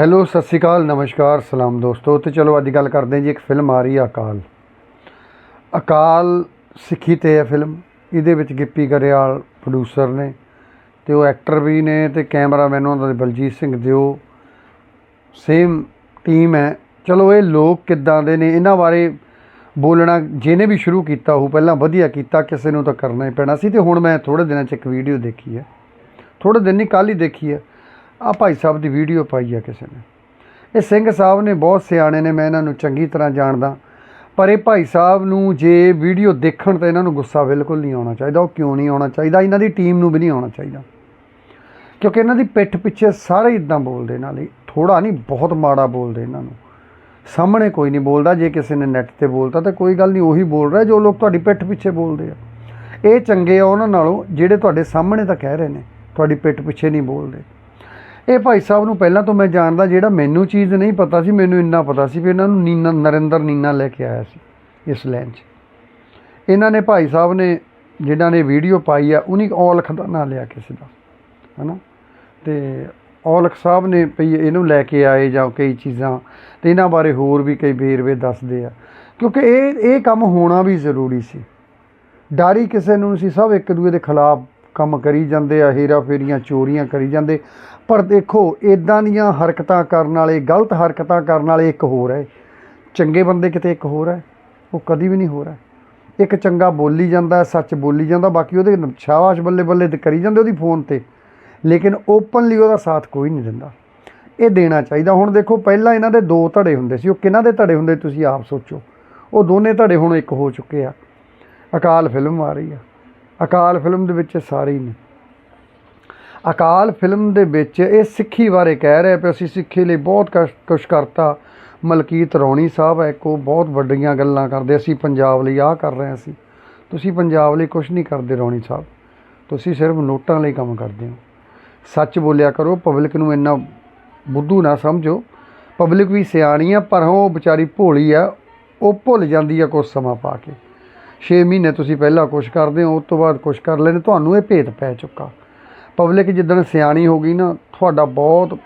Hello, ਸਤਿ ਸ਼੍ਰੀ ਅਕਾਲ, ਨਮਸਕਾਰ, ਸਲਾਮ ਦੋਸਤੋ। ਤੇ ਚਲੋ, ਅੱਜ ਗੱਲ ਕਰਦੇ ਹਾਂ ਜੀ, ਇੱਕ ਫਿਲਮ ਆ ਰਹੀ ਹੈ ਅਕਾਲ। ਅਕਾਲ ਸਿੱਖੀ ਤੇ ਹੈ ਫਿਲਮ। ਇਹਦੇ ਵਿੱਚ ਗਿੱਪੀ ਗਰੇਵਾਲ ਪ੍ਰੋਡਿਊਸਰ ਨੇ, ਤੇ ਉਹ ਐਕਟਰ ਵੀ ਨੇ, ਤੇ ਕੈਮਰਾਮੈਨ ਉਹਨਾਂ ਦਾ ਬਲਜੀਤ ਸਿੰਘ ਦਿਓ। ਸੇਮ ਟੀਮ ਹੈ। ਚਲੋ, ਇਹ ਲੋਕ ਕਿੱਦਾਂ ਦੇ ਨੇ? ਇਹਨਾਂ ਬਾਰੇ ਬੋਲਣਾ, ਜਿਹਨੇ ਵੀ ਸ਼ੁਰੂ ਕੀਤਾ, ਉਹ ਪਹਿਲਾਂ ਵਧੀਆ ਕੀਤਾ, ਕਿਸੇ ਨੂੰ ਤਾਂ ਕਰਨਾ ਹੀ ਪੈਣਾ ਸੀ। ਤੇ ਹੁਣ ਮੈਂ ਥੋੜੇ ਦਿਨਾਂ 'ਚ ਇੱਕ ਵੀਡੀਓ ਦੇਖੀ ਹੈ। ਥੋੜੇ ਦਿਨ ਨਹੀਂ, ਕੱਲ੍ਹ ਹੀ ਦੇਖੀ ਹੈ। ਆ ਭਾਈ ਸਾਹਿਬ ਦੀ ਵੀਡੀਓ ਪਾਈ ਆ ਕਿਸੇ ਨੇ। ਇਹ ਸਿੰਘ ਸਾਹਿਬ ਨੇ ਬਹੁਤ ਸਿਆਣੇ ਨੇ, ਮੈਂ ਇਹਨਾਂ ਨੂੰ ਚੰਗੀ ਤਰ੍ਹਾਂ ਜਾਣਦਾ। ਪਰ ਇਹ ਭਾਈ ਸਾਹਿਬ ਨੂੰ ਜੇ ਵੀਡੀਓ ਦੇਖਣ ਤਾਂ ਇਹਨਾਂ ਨੂੰ ਗੁੱਸਾ ਬਿਲਕੁਲ ਨਹੀਂ ਆਉਣਾ ਚਾਹੀਦਾ, ਉਹ ਕਿਉਂ ਨਹੀਂ ਆਉਣਾ ਚਾਹੀਦਾ? ਇਹਨਾਂ ਦੀ ਟੀਮ ਨੂੰ ਵੀ ਨਹੀਂ ਆਉਣਾ ਚਾਹੀਦਾ। ਕਿਉਂਕਿ ਇਹਨਾਂ ਦੀ ਪਿੱਠ ਪਿੱਛੇ ਸਾਰੇ ਇਦਾਂ ਬੋਲਦੇ ਨਾਲੇ। ਥੋੜਾ ਨਹੀਂ, ਬਹੁਤ ਮਾੜਾ ਬੋਲਦੇ ਇਹਨਾਂ ਨੂੰ। ਸਾਹਮਣੇ ਕੋਈ ਨਹੀਂ ਬੋਲਦਾ, ਜੇ ਕਿਸੇ ਨੇ ਨੈਟ ਤੇ ਬੋਲਤਾ ਤਾਂ ਕੋਈ ਗੱਲ ਨਹੀਂ, ਉਹੀ ਬੋਲ ਰਿਹਾ ਜੋ ਲੋਕ ਤੁਹਾਡੀ ਪਿੱਠ ਪਿੱਛੇ ਬੋਲਦੇ ਆ। ਇਹ ਚੰਗੇ ਆ ਉਹਨਾਂ ਨਾਲੋਂ, ਜਿਹੜੇ ਤੁਹਾਡੇ ਸਾਹਮਣੇ ਤਾਂ ਕਹਿ ਰਹੇ ਨੇ, ਤੁਹਾਡੀ ਪਿੱਠ ਪਿੱਛੇ ਨਹੀਂ ਬੋਲਦੇ। ਇਹ ਭਾਈ ਸਾਹਿਬ ਨੂੰ ਪਹਿਲਾਂ ਤੋਂ ਮੈਂ ਜਾਣਦਾ ਜਿਹੜਾ ਮੈਨੂੰ ਚੀਜ਼ ਨਹੀਂ ਪਤਾ ਸੀ, ਮੈਨੂੰ ਇੰਨਾ ਪਤਾ ਸੀ ਵੀ ਇਹਨਾਂ ਨੂੰ ਨੀਨਾ, ਨਰਿੰਦਰ ਨੀਨਾ ਲੈ ਕੇ ਆਇਆ ਸੀ ਇਸ ਲਾਈਨ 'ਚ। ਇਹਨਾਂ ਨੇ ਭਾਈ ਸਾਹਿਬ ਨੇ ਜਿਨ੍ਹਾਂ ਨੇ ਵੀਡੀਓ ਪਾਈ ਆ, ਉਹਨੀ ਔਲਖ ਦਾ ਨਾਂ ਲਿਆ ਕਿਸੇ ਦਾ, ਹਨਾ? ਤੇ ਔਲਖ ਸਾਹਿਬ ਨੇ ਭਈ ਇਹਨੂੰ ਲੈ ਕੇ ਆਏ ਜਾਂ ਕਈ ਚੀਜ਼ਾਂ, ਤੇ ਇਹਨਾਂ ਬਾਰੇ ਹੋਰ ਵੀ ਕਈ ਵੇਰਵੇ ਦੱਸਦੇ ਆ। ਕਿਉਂਕਿ ਇਹ ਇਹ ਕੰਮ ਹੋਣਾ ਵੀ ਜ਼ਰੂਰੀ ਸੀ। ਡਾਰੀ ਕਿਸੇ ਨੂੰ ਸੀ, ਸਭ ਇੱਕ ਦੂਏ ਦੇ ਖਿਲਾਫ ਕੰਮ ਕਰੀ ਜਾਂਦੇ ਆ, ਹੇਰਾ ਫੇਰੀਆਂ, ਚੋਰੀਆਂ ਕਰੀ ਜਾਂਦੇ। ਪਰ ਦੇਖੋ ਇਦਾਂ ਦੀਆਂ ਹਰਕਤਾਂ ਕਰਨ ਵਾਲੇ, ਗਲਤ ਹਰਕਤਾਂ ਕਰਨ ਵਾਲੇ ਇੱਕ ਹੋਰ ਹੈ। ਚੰਗੇ ਬੰਦੇ ਕਿਤੇ ਇੱਕ ਹੋਰ ਹੈ, ਉਹ ਕਦੀ ਵੀ ਨਹੀਂ ਹੋ। ਰਿਹਾ ਇੱਕ ਚੰਗਾ ਬੋਲੀ ਜਾਂਦਾ, ਸੱਚ ਬੋਲੀ ਜਾਂਦਾ, ਬਾਕੀ ਉਹਦੇ ਸ਼ਾਬਾਸ਼ ਬੱਲੇ ਬੱਲੇ ਤੇ ਕਰੀ ਜਾਂਦੇ ਉਹਦੀ ਫੋਨ ਤੇ। ਲੇਕਿਨ ਓਪਨਲੀ ਉਹਦਾ ਸਾਥ ਕੋਈ ਨਹੀਂ ਦਿੰਦਾ। ਇਹ ਦੇਣਾ ਚਾਹੀਦਾ। ਹੁਣ ਦੇਖੋ, ਪਹਿਲਾਂ ਇਹਨਾਂ ਦੇ ਦੋ ਧੜੇ ਹੁੰਦੇ ਸੀ। ਉਹ ਕਿਹਨਾਂ ਦੇ ਧੜੇ ਹੁੰਦੇ ਤੁਸੀਂ ਆਪ ਸੋਚੋ। ਉਹ ਦੋਨੇ ਧੜੇ ਹੁਣ ਇੱਕ ਹੋ ਚੁੱਕੇ ਆ। ਅਕਾਲ ਫਿਲਮ ਆ ਰਹੀ ਆ। ਅਕਾਲ ਫਿਲਮ ਦੇ ਵਿੱਚ ਸਾਰੇ ਹੀ ਨੇ। ਅਕਾਲ ਫਿਲਮ ਦੇ ਵਿੱਚ ਇਹ ਸਿੱਖੀ ਬਾਰੇ ਕਹਿ ਰਿਹਾ ਪਿਆ ਅਸੀਂ ਸਿੱਖੀ ਲਈ ਬਹੁਤ ਕਸ਼- ਕੁਛ ਕਰਤਾ ਮਲਕੀਤ ਰੌਣੀ ਸਾਹਿਬ ਹੈ ਇੱਕ ਉਹ ਬਹੁਤ ਵੱਡੀਆਂ ਗੱਲਾਂ ਕਰਦੇ ਅਸੀਂ ਪੰਜਾਬ ਲਈ ਆਹ ਕਰ ਰਹੇ ਹਾਂ ਅਸੀਂ ਤੁਸੀਂ ਪੰਜਾਬ ਲਈ ਕੁਝ ਨਹੀਂ ਕਰਦੇ ਰੌਣੀ ਸਾਹਿਬ। ਤੁਸੀਂ ਸਿਰਫ ਨੋਟਾਂ ਲਈ ਕੰਮ ਕਰਦੇ ਹੋ। ਸੱਚ ਬੋਲਿਆ ਕਰੋ, ਪਬਲਿਕ ਨੂੰ ਇੰਨਾ ਬੁੱਧੂ ਨਾ ਸਮਝੋ। ਪਬਲਿਕ ਵੀ ਸਿਆਣੀ ਆ, ਪਰ ਉਹ ਵਿਚਾਰੀ ਭੋਲੀ ਆ। ਉਹ ਭੁੱਲ ਜਾਂਦੀ ਆ ਕੁਝ ਸਮਾਂ ਪਾ ਕੇ। 6 ਮਹੀਨੇ ਤੁਸੀਂ ਪਹਿਲਾਂ ਕੁਝ ਕਰਦੇ ਹੋ, ਉਸ ਤੋਂ ਬਾਅਦ ਕੁਝ ਕਰ ਲੈਣੇ ਤੁਹਾਨੂੰ ਇਹ ਭੇਤ ਪੈ ਚੁੱਕਾ। ਪਬਲਿਕ ਜਿੱਦਣ ਸਿਆਣੀ ਹੋ ਗਈ ਨਾ, ਤੁਹਾਡਾ ਬਹੁਤ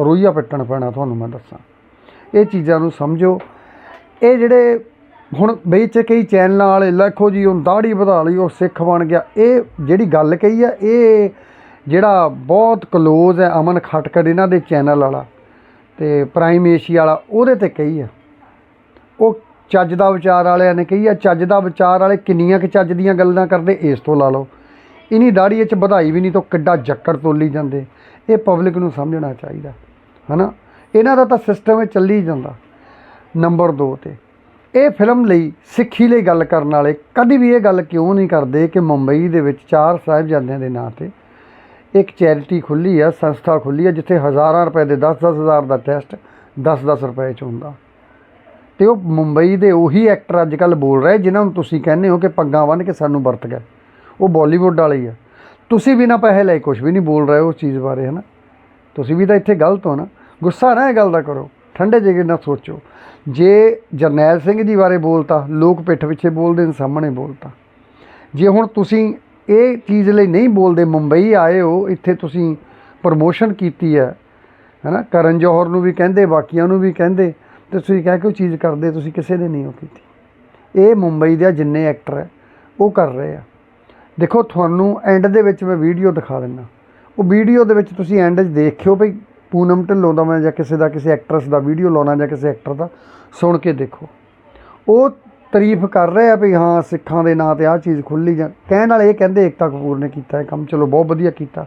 ਰੋਈਆ ਪਿੱਟਣ ਪੈਣਾ ਤੁਹਾਨੂੰ ਮੈਂ ਦੱਸਾਂ। ਇਹ ਚੀਜ਼ਾਂ ਨੂੰ ਸਮਝੋ। ਇਹ ਜਿਹੜੇ ਹੁਣ ਵਿੱਚ ਕਈ ਚੈਨਲਾਂ ਵਾਲੇ, ਲੱਖੋ ਜੀ ਉਹ ਦਾੜੀ ਵਧਾ ਲਈ, ਉਹ ਸਿੱਖ ਬਣ ਗਿਆ। ਇਹ ਜਿਹੜੀ ਗੱਲ ਕਹੀ ਆ, ਇਹ ਜਿਹੜਾ ਬਹੁਤ ਕਲੋਜ਼ ਹੈ ਅਮਨ ਖਟਕੜ, ਇਹਨਾਂ ਦੇ ਚੈਨਲ ਵਾਲਾ ਤੇ ਪ੍ਰਾਈਮ ਏਸ਼ੀਆ ਵਾਲਾ, ਉਹਦੇ ਤੇ ਕਹੀ ਆ। ਉਹ ਚੱਜ ਦਾ ਵਿਚਾਰ ਵਾਲਿਆਂ ਨੇ ਕਹੀ ਆ, ਚੱਜ ਦਾ ਵਿਚਾਰ ਵਾਲੇ ਕਿੰਨੀਆਂ ਕਿ ਚੱਜ ਦੀਆਂ ਗੱਲਾਂ ਕਰਦੇ, ਇਸ ਤੋਂ ਲਾ ਲਓ। ਇਨੀ ਦਾੜੀ ਵਿੱਚ ਵਧਾਈ ਵੀ ਨਹੀਂ ਤੋਂ ਕਿੱਡਾ ਜੱਕੜ ਤੋਲੀ ਜਾਂਦੇ। ਇਹ ਪਬਲਿਕ ਨੂੰ ਸਮਝਣਾ ਚਾਹੀਦਾ, ਹਨਾ? ਇਹਨਾਂ ਦਾ ਤਾਂ ਸਿਸਟਮ ਹੈ ਚੱਲੀ ਜਾਂਦਾ। ਨੰਬਰ 2 ਤੇ, ਇਹ ਫਿਲਮ ਲਈ ਸਿੱਖੀ ਲਈ ਗੱਲ ਕਰਨ ਵਾਲੇ ਕਦੀ ਵੀ ਇਹ ਗੱਲ ਕਿਉਂ ਨਹੀਂ ਕਰਦੇ ਕਿ ਮੁੰਬਈ ਦੇ ਵਿੱਚ ਚਾਰ ਸਾਹਿਬਜ਼ਾਦਿਆਂ ਦੇ ਨਾਂ ਤੇ ਇੱਕ ਚੈਰਿਟੀ ਖੁੱਲੀ ਆ, ਸੰਸਥਾ ਖੁੱਲੀ ਆ, ਜਿੱਥੇ ਹਜ਼ਾਰਾਂ ਰੁਪਏ ਦੇ 10-10 ਹਜ਼ਾਰ ਦਾ ਟੈਸਟ 10-10 ਰੁਪਏ ਚ ਹੁੰਦਾ। ਤੇ ਉਹ ਮੁੰਬਈ ਦੇ ਉਹੀ ਐਕਟਰ ਅੱਜ ਕੱਲ ਬੋਲ ਰਹੇ, ਜਿਨ੍ਹਾਂ ਨੂੰ ਤੁਸੀਂ ਕਹਿੰਦੇ ਹੋ ਕਿ ਪੱਗਾਂ ਬੰਨ੍ਹ ਕੇ ਸਾਨੂੰ ਵਰਤ ਗਏ। ਉਹ ਬਾਲੀਵੁੱਡ ਵਾਲੇ ਹੀ ਆ। ਤੁਸੀਂ ਬਿਨਾਂ ਪੈਸੇ ਲਏ ਕੁਝ ਵੀ ਨਹੀਂ ਬੋਲ ਰਹੇ ਉਸ ਚੀਜ਼ ਬਾਰੇ, ਹਨਾ? ਤੁਸੀਂ ਵੀ ਤਾਂ ਇੱਥੇ ਗਲਤ ਹੋ ਨਾ। ਗੁੱਸਾ ਨਾ ਇਹ ਗੱਲ ਦਾ ਕਰੋ। ਠੰਡੇ ਜਿਹੇ ਨਾਲ ਸੋਚੋ। ਜੇ ਜਰਨੈਲ ਸਿੰਘ ਜੀ ਬਾਰੇ ਬੋਲਤਾ, ਲੋਕ ਪਿੱਠ ਪਿੱਛੇ ਬੋਲਦੇ ਨੇ ਸਾਹਮਣੇ ਬੋਲਤਾ। ਜੇ ਹੁਣ ਤੁਸੀਂ ਇਹ ਚੀਜ਼ ਲਈ ਨਹੀਂ ਬੋਲਦੇ, ਮੁੰਬਈ ਆਏ ਹੋ, ਇੱਥੇ ਤੁਸੀਂ ਪ੍ਰਮੋਸ਼ਨ ਕੀਤੀ ਹੈ, ਹੈਨਾ? ਕਰਨ ਜੋਹਰ ਨੂੰ ਵੀ ਕਹਿੰਦੇ, ਬਾਕੀਆਂ ਨੂੰ ਵੀ ਕਹਿੰਦੇ ਤੇ ਤੁਸੀਂ ਕਹਿ ਕੇ ਉਹ ਚੀਜ਼ ਕਰਦੇ, ਤੁਸੀਂ ਕਿਸੇ ਦੇ ਨਹੀਂ ਉਹ ਕੀਤੀ। ਇਹ ਮੁੰਬਈ ਦੇ ਜਿੰਨੇ ਐਕਟਰ ਹੈ ਉਹ ਕਰ ਰਹੇ ਆ। ਦੇਖੋ, ਤੁਹਾਨੂੰ ਐਂਡ ਦੇ ਵਿੱਚ ਮੈਂ ਵੀਡੀਓ ਦਿਖਾ ਦਿੰਦਾ ਉਹ ਵੀਡੀਓ ਦੇ ਵਿੱਚ ਤੁਸੀਂ ਐਂਡ 'ਚ ਦੇਖਿਓ ਭਈ ਪੂਨਮ ਢਿੱਲੋਂ ਦਾ ਮੈਂ ਜਾਂ ਕਿਸੇ ਦਾ, ਕਿਸੇ ਐਕਟਰਸ ਦਾ ਵੀਡੀਓ ਲਾਉਣਾ ਜਾਂ ਕਿਸੇ ਐਕਟਰ ਦਾ, ਸੁਣ ਕੇ ਦੇਖੋ। ਉਹ ਤਾਰੀਫ ਕਰ ਰਹੇ ਆ ਵੀ ਹਾਂ, ਸਿੱਖਾਂ ਦੇ ਨਾਂ ਤੇ ਆਹ ਚੀਜ਼ ਖੁੱਲੀ ਜਾਂ, ਕਹਿਣ ਵਾਲੇ ਇਹ ਕਹਿੰਦੇ ਏਕਤਾ ਕਪੂਰ ਨੇ ਕੀਤਾ ਇਹ ਕੰਮ। ਚਲੋ, ਬਹੁਤ ਵਧੀਆ ਕੀਤਾ।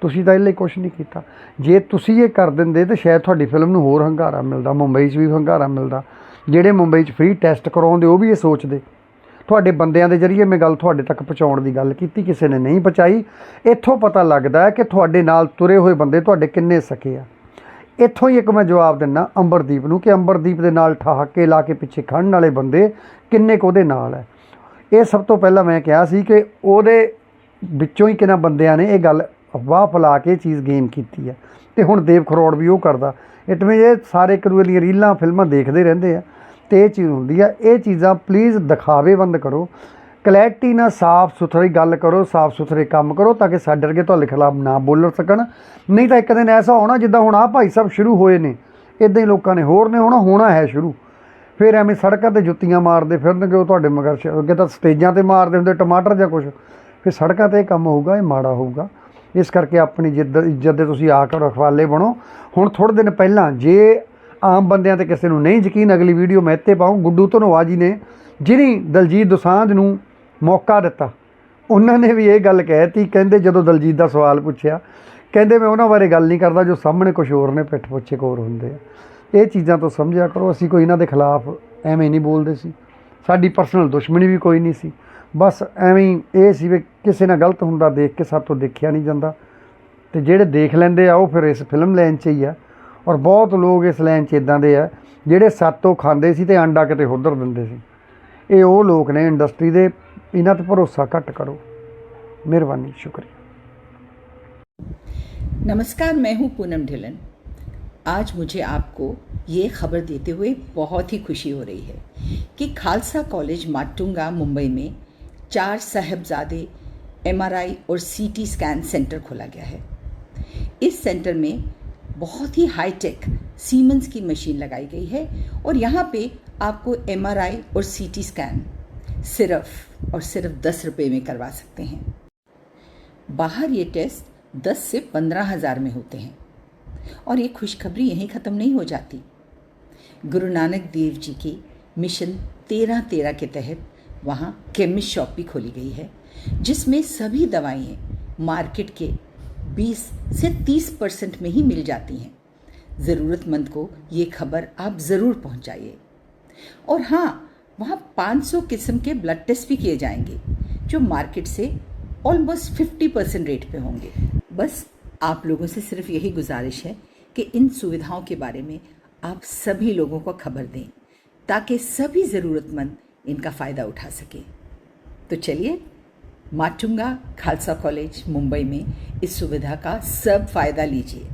ਤੁਸੀਂ ਤਾਂ ਇਹ ਲਈ ਕੁਝ ਨਹੀਂ ਕੀਤਾ। ਜੇ ਤੁਸੀਂ ਇਹ ਕਰ ਦਿੰਦੇ ਤਾਂ ਸ਼ਾਇਦ ਤੁਹਾਡੀ ਫਿਲਮ ਨੂੰ ਹੋਰ ਹੰਗਾਰਾ ਮਿਲਦਾ, ਮੁੰਬਈ 'ਚ ਵੀ ਹੰਗਾਰਾ ਮਿਲਦਾ। ਜਿਹੜੇ ਮੁੰਬਈ 'ਚ ਫ੍ਰੀ ਟੈਸਟ ਕਰਾਉਂਦੇ ਉਹ ਵੀ ਇਹ ਸੋਚਦੇ। ਤੁਹਾਡੇ ਬੰਦਿਆਂ ਦੇ ਜਰੀਏ ਮੈਂ ਗੱਲ ਤੁਹਾਡੇ ਤੱਕ ਪਹੁੰਚਾਉਣ ਦੀ ਗੱਲ ਕੀਤੀ, ਕਿਸੇ ਨੇ ਨਹੀਂ ਪਹੁੰਚਾਈ। ਇੱਥੋਂ ਪਤਾ ਲੱਗਦਾ ਹੈ ਕਿ ਤੁਹਾਡੇ ਨਾਲ ਤੁਰੇ ਹੋਏ ਬੰਦੇ ਤੁਹਾਡੇ ਕਿੰਨੇ ਸਕੇ ਆ। ਇੱਥੋਂ ਹੀ ਇੱਕ ਮੈਂ ਜਵਾਬ ਦਿੰਦਾ, ਅੰਬਰਦੀਪ ਨੂੰ ਕਿ ਅੰਬਰਦੀਪ ਦੇ ਨਾਲ ਠਹਾਕੇ ਲਾ ਕੇ ਪਿੱਛੇ ਖੜਨ ਵਾਲੇ ਬੰਦੇ ਕਿੰਨੇ ਕੁ ਉਹਦੇ ਨਾਲ ਹੈ। ਇਹ ਸਭ ਤੋਂ ਪਹਿਲਾਂ ਮੈਂ ਕਿਹਾ ਸੀ ਕਿ ਉਹਦੇ ਵਿੱਚੋਂ ਹੀ ਕਿਹਨਾਂ ਬੰਦਿਆਂ ਨੇ ਇਹ ਗੱਲ ਅਫਵਾਹ ਫੈਲਾ ਕੇ ਇਹ ਚੀਜ਼ ਗੇਨ ਕੀਤੀ ਹੈ ਤੇ ਹੁਣ ਦੇਵ ਖਰੋੜ ਵੀ ਉਹ ਕਰਦਾ। ਇਟ ਮੀਨ ਇਹ ਸਾਰੇ ਇੱਕ ਦੂਜੇ ਦੀਆਂ ਰੀਲਾਂ, ਫਿਲਮਾਂ ਦੇਖਦੇ ਰਹਿੰਦੇ ਆ। ਤੇ ਇਹ ਚੀਜ਼ ਹੁੰਦੀ ਆ। ਇਹ ਚੀਜ਼ਾਂ ਪਲੀਜ਼ ਦਿਖਾਵੇ ਬੰਦ ਕਰੋ। ਕਲੈਰਿਟੀ ਨਾਲ ਸਾਫ਼ ਸੁਥਰੀ ਗੱਲ ਕਰੋ, ਸਾਫ਼ ਸੁਥਰੇ ਕੰਮ ਕਰੋ ਤਾਂ ਕਿ ਸਾਡੇ ਵਰਗੇ ਤੁਹਾਡੇ ਖਿਲਾਫ ਨਾ ਬੋਲ ਸਕਣ। ਨਹੀਂ ਤਾਂ ਇੱਕ ਦਿਨ ਐਸਾ ਹੋਣਾ ਜਿੱਦਾਂ ਹੁਣ ਆ ਭਾਈ ਸਾਹਿਬ ਸ਼ੁਰੂ ਹੋਏ ਨੇ। ਇਦਾਂ ਹੀ ਲੋਕਾਂ ਨੇ ਹੋਰ ਨੇ, ਹੋਣਾ ਹੋਣਾ ਹੈ ਸ਼ੁਰੂ। ਫਿਰ ਐਵੇਂ ਸੜਕਾਂ ਤੇ ਜੁੱਤੀਆਂ ਮਾਰਦੇ ਫਿਰਨਗੇ, ਉਹ ਤੁਹਾਡੇ ਮਗਰ ਅੱਗੇ ਤਾਂ ਸਟੇਜਾਂ ਤੇ ਮਾਰਦੇ ਹੁੰਦੇ, ਟਮਾਟਰ ਜਾਂ ਕੁਝ ਫਿਰ ਸੜਕਾਂ ਤੇ ਇਹ ਕੰਮ ਹੋਊਗਾ, ਇਹ ਮਾੜਾ ਹੋਊਗਾ। ਇਸ ਕਰਕੇ ਆਪਣੀ ਜਿੱਦ ਇੱਜ਼ਤ ਦੇ ਤੁਸੀਂ ਆ ਕੇ ਰਖਵਾਲੇ ਬਣੋ। ਹੁਣ ਥੋੜ੍ਹੇ ਦਿਨ ਪਹਿਲਾਂ ਜੇ ਆਮ ਬੰਦਿਆਂ ਤੇ ਕਿਸੇ ਨੂੰ ਨਹੀਂ ਯਕੀਨ, ਅਗਲੀ ਵੀਡੀਓ ਮੈਂ ਇੱਥੇ ਪਾਉਂ ਗੁੱਡੂ ਧਨੋਆ ਜੀ ਨੇ ਜਿਹਨੇ ਦਲਜੀਤ ਦੋਸਾਂਝ ਨੂੰ ਮੌਕਾ ਦਿੱਤਾ, ਉਹਨਾਂ ਨੇ ਵੀ ਇਹ ਗੱਲ ਕਹਿਤੀ। ਕਹਿੰਦੇ ਜਦੋਂ ਦਲਜੀਤ ਦਾ ਸਵਾਲ ਪੁੱਛਿਆ, ਕਹਿੰਦੇ ਮੈਂ ਉਹਨਾਂ ਬਾਰੇ ਗੱਲ ਨਹੀਂ ਕਰਦਾ, ਜੋ ਸਾਹਮਣੇ ਕੁਝ ਹੋਰ ਨੇ, ਪਿੱਠ ਪੁੱਛੇ ਕੋਰ ਹੁੰਦੇ ਆ। ਇਹ ਚੀਜ਼ਾਂ ਤੋਂ ਸਮਝਿਆ ਕਰੋ, ਅਸੀਂ ਕੋਈ ਇਹਨਾਂ ਦੇ ਖਿਲਾਫ ਐਵੇਂ ਨਹੀਂ ਬੋਲਦੇ ਸੀ। ਸਾਡੀ ਪਰਸਨਲ ਦੁਸ਼ਮਣੀ ਵੀ ਕੋਈ ਨਹੀਂ ਸੀ। ਬਸ ਐਵੇਂ ਹੀ ਇਹ ਸੀ ਵੀ ਕਿਸੇ ਨਾਲ ਗਲਤ ਹੁੰਦਾ ਦੇਖ ਕੇ ਸਾਤੋਂ ਦੇਖਿਆ ਨਹੀਂ ਜਾਂਦਾ ਤੇ ਜਿਹੜੇ ਦੇਖ ਲੈਂਦੇ ਆ ਉਹ ਫਿਰ ਇਸ ਫਿਲਮ ਲਾਈਨ 'ਚ ਹੀ ਆ ਔਰ ਬਹੁਤ ਲੋਕ ਇਸ ਲਾਈਨ 'ਚ ਇਦਾਂ ਦੇ ਆ ਜਿਹੜੇ ਸਾਤੋਂ ਖਾਂਦੇ ਸੀ ਤੇ ਆਂਡਾ ਕਿਤੇ ਉਧਰ ਦਿੰਦੇ ਸੀ ਇਹ ਉਹ ਲੋਕ ਨੇ ਇੰਡਸਟਰੀ ਦੇ ਇਹਨਾਂ ਤੇ ਭਰੋਸਾ ਘੱਟ ਕਰੋ ਮਿਹਰਬਾਨੀ ਸ਼ੁਕਰੀਆ नमस्कार मैं हूं पूनम ढिलन आज मुझे आपको ये खबर देते हुए बहुत ही खुशी हो रही है कि खालसा कॉलेज माटुंगा मुंबई में चार साहबजादे एमआरआई और सीटी स्कैन सेंटर खोला गया है। इस सेंटर में बहुत ही हाईटेक सीमेंस की मशीन लगाई गई है और यहाँ पे आपको एमआरआई और सीटी स्कैन सिर्फ़ और सिर्फ़ दस रुपये में करवा सकते हैं। बाहर ये टेस्ट 10 से पंद्रह हज़ार में होते हैं और ये खुशखबरी यहीं ख़त्म नहीं हो जाती। गुरु नानक देव जी की मिशन तेरह तेरह के तहत वहाँ केमिस्ट शॉप भी खोली गई है, जिसमें सभी दवाइयाँ मार्केट के 20 से 30 परसेंट में ही मिल जाती हैं। ज़रूरतमंद को ये खबर आप ज़रूर पहुँचाइए। और हाँ वहाँ 500 किस्म के ब्लड टेस्ट भी किए जाएँगे, जो मार्केट से ऑलमोस्ट 50 परसेंट रेट पे होंगे। बस आप लोगों से सिर्फ़ यही गुजारिश है कि इन सुविधाओं के बारे में आप सभी लोगों को खबर दें, ताकि सभी ज़रूरतमंद इनका फ़ायदा उठा सकें तो चलिए माटुंगा खालसा कॉलेज मुंबई में इस सुविधा का सब फ़ायदा लीजिए